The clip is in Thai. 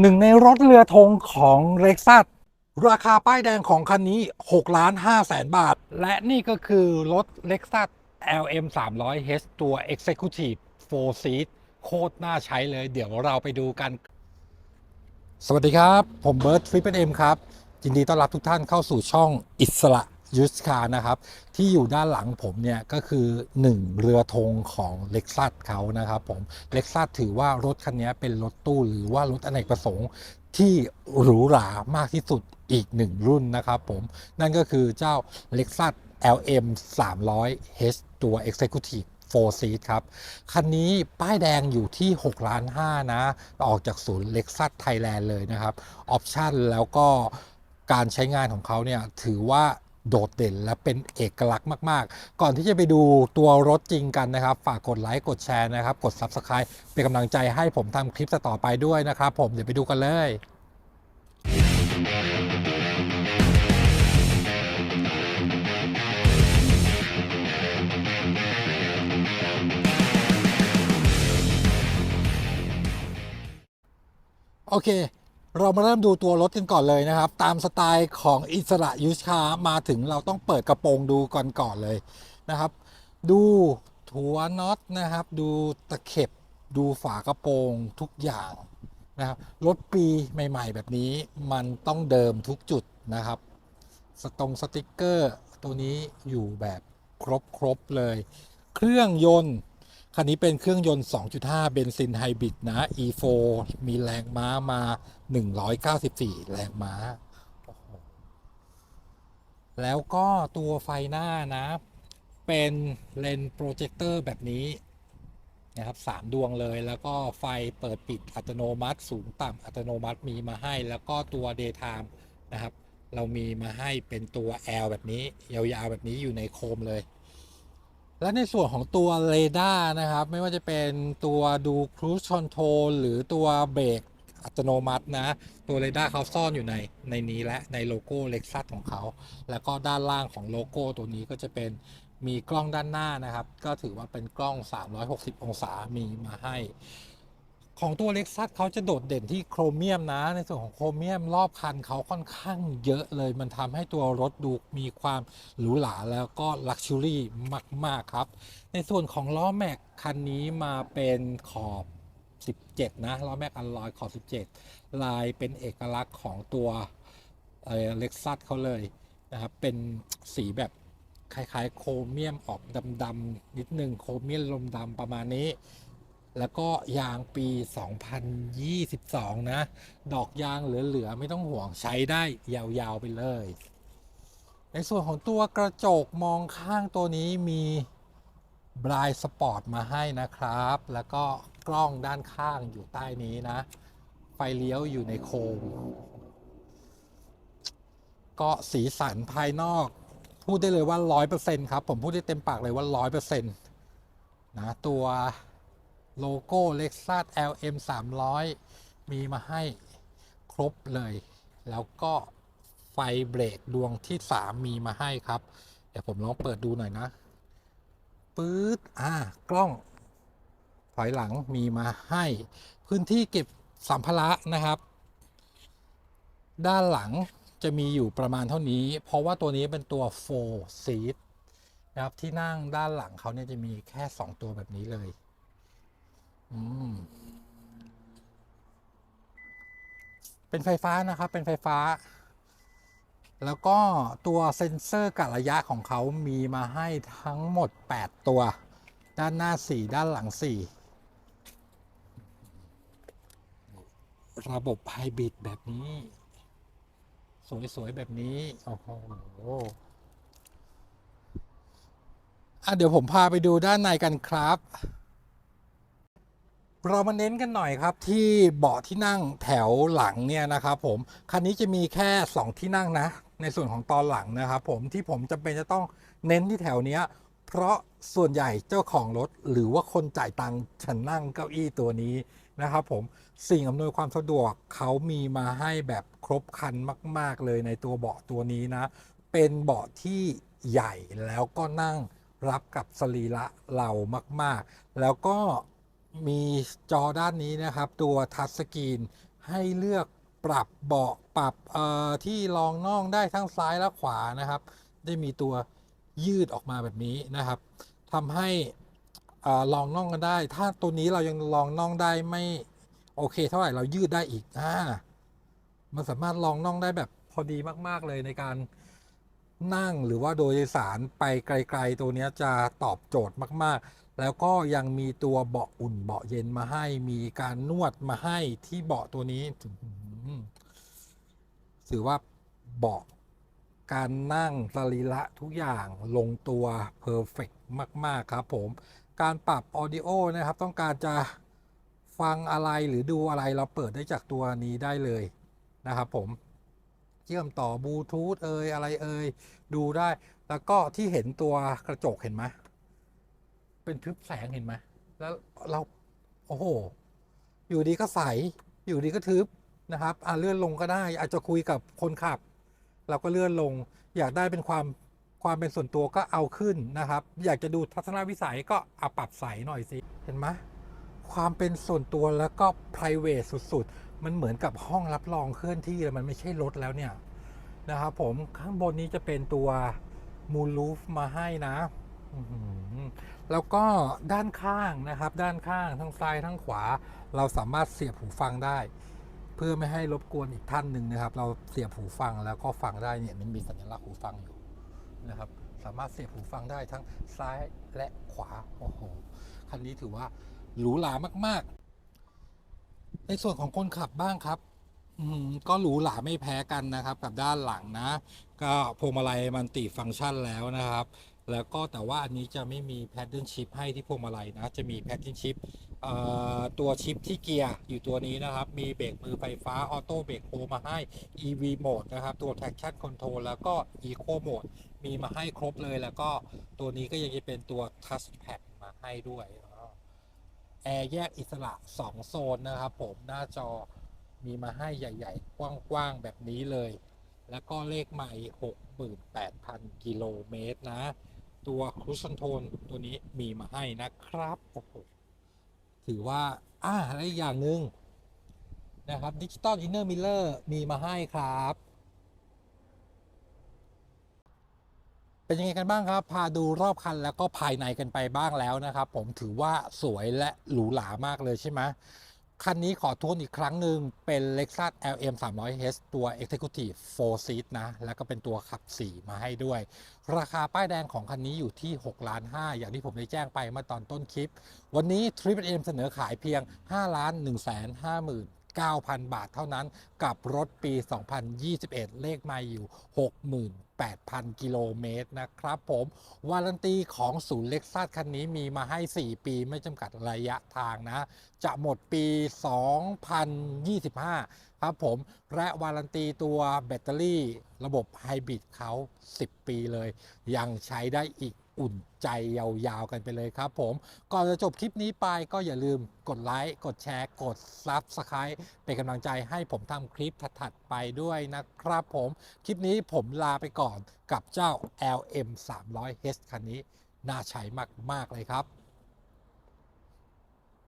หนึ่งในรถเรือธงของเร็กซัสราคาป้ายแดงของคันนี้6ล้าน5แสนบาท และนี่ก็คือรถเร็กซัส LM 300 H ตัว Executive 4 Seat โคตรน่าใช้เลย เดี๋ยวเราไปดูกัน สวัสดีครับ ผมเบิร์ตฟลิปเอ็มครับ ยินดีต้อนรับทุกท่านเข้าสู่ช่องอิสระ ยุสคานะครับ ที่อยู่ด้านหลังผมเนี่ย ก็คือ 1 เรือธงของเล็กซัสเขานะครับผมเล็กซัสถือว่ารถคันนี้เป็นรถตู้หรือว่ารถอเนกประสงค์ที่หรูหรามากที่สุดอีกหนึ่งรุ่นนะครับผม นั่นก็คือเจ้า Lexus LM 300 H ตัว Executive 4 Seat ครับ คันนี้ป้ายแดงอยู่ที่6ล้าน5นะ ออกจากศูนย์ Lexus Thailand เลยนะครับ ออปชันแล้วก็การใช้งานของเขาเนี่ย ถือว่า โดดเด่นและเป็นเอกลักษณ์มาก ๆ ก่อนที่จะไปดูตัวรถจริงกันนะครับ ฝากกดไลค์กดแชร์นะครับ กด Subscribe เป็นกำลังใจให้ผมทำคลิปต่อไปด้วยนะครับ ผมเดี๋ยวไปดูกันเลยโอเค เรามาเริ่มดูตัวรถกันก่อนเลยนะครับ ตามสไตล์ของอิสระยุชามาถึงเราต้องเปิดกระโปรงดูก่อนก่อนเลยนะครับ ดูถัวน็อตนะครับ ดูตะเข็บดูฝากระโปรงทุกอย่างนะครับรถปีใหม่ ๆ แบบนี้มันต้องเดิมทุกจุดนะครับ สตงสติกเกอร์ ตัวนี้อยู่แบบครบ ๆ เลย เครื่องยนต์ คันนี้เป็นเครื่องยนต์ 2.5 เบนซินไฮบริดนะ E4 มีแรงม้ามา 194 แรงม้า แล้วก็ตัวไฟหน้านะ เป็นเลนโปรเจคเตอร์แบบนี้นะครับ3ดวงเลย แล้วก็ไฟเปิดปิดอัตโนมัติ สูงต่ำอัตโนมัติมีมาให้ แล้วก็ตัว Daytime นะครับ เรามีมาให้เป็นตัว L แบบนี้ ยาวๆแบบนี้อยู่ในโคมเลย และในส่วนของตัวเรดาร์นะครับ ไม่ว่าจะเป็นตัวดูครูซคอนโทรลหรือตัวเบรกอัตโนมัตินะ ตัวเรดาร์เขาซ่อนอยู่ในในนี้และในโลโก้เล็กซัสของเขา แล้วก็ด้านล่างของโลโก้ตัวนี้ก็จะเป็นมีกล้องด้านหน้านะครับ ก็ถือว่าเป็นกล้อง 360 องศามีมาให้ ของตัวเล็กซัสเขาจะโดดเด่นที่โครเมียมนะ ในส่วนของโครเมียมรอบคันเขาค่อนข้างเยอะเลย มันทำให้ตัวรถดูมีความหรูหราแล้วก็ลักชัวรี่มาก ๆ ครับ ในส่วนของล้อแม็กคันนี้มาเป็นขอบ 17 นะล้อแม็กอัลลอยขอบ 17 ลายเป็นเอกลักษณ์ของตัวเล็กซัสเขาเลยนะครับ เป็นสีแบบคล้าย ๆ โครเมียมออกดำๆนิดนึงโครเมียมลมดำประมาณนี้ แล้วก็ยางปี 2022 นะ ดอกยางเหลือ ๆ ไม่ต้องห่วงใช้ได้ยาว ๆ ไปเลย ในส่วนของตัวกระจกมองข้างตัวนี้มีบรายสปอร์ตมาให้นะครับ แล้วก็กล้องด้านข้างอยู่ใต้นี้นะ ไฟเลี้ยวอยู่ในโคม ก็สีสันภายนอก พูดได้เลยว่า 100%ครับ ผมพูดได้เต็มปากเลยว่า 100%นะตัว โลโก้ Lexus LM 300 มีมาให้ครบเลย แล้วก็ไฟเบรกดวงที่ 3 มีมาให้ครับ เดี๋ยวผมลองเปิดดูหน่อยนะปื๊ดอ่ากล้อง ถอยหลังมีมาให้ พื้นที่เก็บสัมภาระนะครับ ด้านหลังจะมีอยู่ประมาณเท่านี้ เพราะว่าตัวนี้เป็นตัว4 seat นะครับที่นั่งด้านหลังเขาเนี่ยจะมีแค่ 2 ตัวแบบนี้เลย เป็นไฟฟ้านะครับ เป็นไฟฟ้า แล้วก็ตัวเซ็นเซอร์กะระยะของเขามีมาให้ทั้งหมด 8 ตัว ด้านหน้า 4 ด้านหลัง 4 ระบบไฮบริดแบบนี้ สวย ๆ แบบนี้ โอ้โหอะเดี๋ยวผมพาไปดูด้านในกันครับ เรามาเน้นกันหน่อยครับที่เบาะที่นั่งแถวหลังเนี่ยนะครับผมคันนี้จะมีแค่ 2 ที่นั่งนะ ในส่วนของตอนหลังนะครับผมที่ผมจำเป็นจะต้องเน้นที่แถวเนี้ยเพราะส่วนใหญ่เจ้าของรถหรือว่าคนจ่ายตังค์ฉันนั่งเก้าอี้ตัวนี้นะครับผมสิ่งอำนวยความสะดวกเขามีมาให้แบบครบครันมาก ๆ เลยในตัวเบาะตัวนี้นะ เป็นเบาะที่ใหญ่แล้วก็นั่งรับกับสรีระเรามาก ๆ แล้วก็ มีจอด้านนี้นะครับ ตัวทัชสกรีนให้เลือกปรับเบาะปรับที่รองน่องได้ทั้งซ้ายและขวานะครับ ได้มีตัวยืดออกมาแบบนี้นะครับทำให้รองน่องกันได้ ถ้าตัวนี้เรายังรองน่องได้ไม่โอเค เท่าไหร่เรายืดได้อีกอ่ามันสามารถรองน่องได้แบบพอดีมาก ๆ เลยในการนั่งหรือว่าโดยสารไปไกล ๆ ตัวนี้จะตอบโจทย์มาก ๆ แล้วก็ยังมีตัวเบาะอุ่นเบาะเย็นมาให้มีการนวดมาให้ที่เบาะตัวนี้ถือว่าเบาะการนั่งสรีระทุกอย่างลงตัวเพอร์เฟกมาก ๆ ครับผม การปรับออดิโอนะครับ ต้องการจะฟังอะไรหรือดูอะไรเราเปิดได้จากตัวนี้ได้เลยนะครับผมเชื่อมต่อบลูทูธเอ่ยอะไรเอ่ยดูได้ แล้วก็ที่เห็นตัวกระจกเห็นไหม เป็นทึบแสงเห็นไหมแล้วเราโอ้โห อยู่ดีก็ใส อยู่ดีก็ทึบนะครับอะเลื่อนลงก็ได้ อาจจะคุยกับคนขับ เราก็เลื่อนลง อยากได้เป็นความความเป็นส่วนตัวก็เอาขึ้นนะครับ อยากจะดูทัศนวิสัยก็เอาปรับใสหน่อยสิเห็นไหมความเป็นส่วนตัวแล้วก็ p r i v a t สุด ๆ มันเหมือนกับห้องรับรองเคลื่อนที่แล้วมันไม่ใช่รถแล้วเนี่ยนะครับผมข้างบนนี้จะเป็นตัวมูลูฟมาให้นะ แล้วก็ด้านข้างนะครับ ด้านข้างทั้งซ้ายทั้งขวา เราสามารถเสียบหูฟังได้ เพื่อไม่ให้รบกวนอีกท่านหนึ่งนะครับ เราเสียบหูฟังแล้วก็ฟังได้เนี่ยมันมีสัญลักษณ์หูฟังอยู่นะครับ สามารถเสียบหูฟังได้ทั้งซ้ายและขวาโอ้โหคันนี้ถือว่าหรูหรามากๆ ในส่วนของคนขับบ้างครับก็หรูหราไม่แพ้กันนะครับ กับด้านหลังนะ ก็พวงมาลัยมันติฟังก์ชันแล้วนะครับ แล้วก็แต่ว่าอันนี้จะไม่มีแพดเดิลชิพให้ที่พวงมาลัยนะ จะมีแพดเดิลชิพตัวชิปที่เกียร์อยู่ตัวนี้นะครับ มีเบรกมือไฟฟ้าออโต้เบรกโฮมาให้ EV Mode นะครับ ตัว Traction Control แล้วก็ Eco Mode มีมาให้ครบเลยแล้วก็ตัวนี้ก็ยังจะเป็นตัว Touch Pad มาให้ด้วยแอร์แยกอิสระ 2 โซนนะครับผมหน้าจอมีมาให้ใหญ่ ๆ กว้าง ๆ แบบนี้เลย แล้วก็เลขใหม่ 68,000 กิโลเมตรนะ ตัว Cruise Control ตัวนี้มีมาให้นะครับโอ้โหถือว่าอ่าและอีกอย่างหนึ่งนะครับ Digital Inner Mirror มีมาให้ครับ เป็นยังไงกันบ้างครับ พาดูรอบคันแล้วก็ภายในกันไปบ้างแล้วนะครับ ผมถือว่าสวยและหรูหรามากเลยใช่ไหม คันนี้ขอทวนอีกครั้งหนึ่งเป็น Lexus LM 300h ตัว Executive 4 Seat นะ แล้วก็เป็นตัวขับ 4 มาให้ด้วย ราคาป้ายแดงของคันนี้อยู่ที่6ล้าน5อย่างที่ผมได้แจ้งไปเมื่อตอนต้นคลิป วันนี้ Trip M เสนอขายเพียง5ล้าน1 5 9 9,000 บาทเท่านั้นกับรถปี 2021 เลขไมาอยู่ 8,000 กิโลเมตรนะครับผม วารันตีของศูนย์เล็กซัสคันนี้มีมาให้ 4 ปีไม่จำกัดระยะทางนะ จะหมดปี 2025 ครับผม และวารันตีตัวแบตเตอรี่ระบบไฮบริดเขา 10 ปีเลย ยังใช้ได้อีก อุ่นใจยาวๆกันไปเลยครับผม ก่อนจะจบคลิปนี้ไปก็อย่าลืมกดไลค์ กดแชร์ กด Subscribe เป็นกำลังใจให้ผมทำคลิปถัดๆไปด้วยนะครับผม คลิปนี้ผมลาไปก่อนกับเจ้า LM 300H คันนี้ น่าใช้มากๆเลยครับ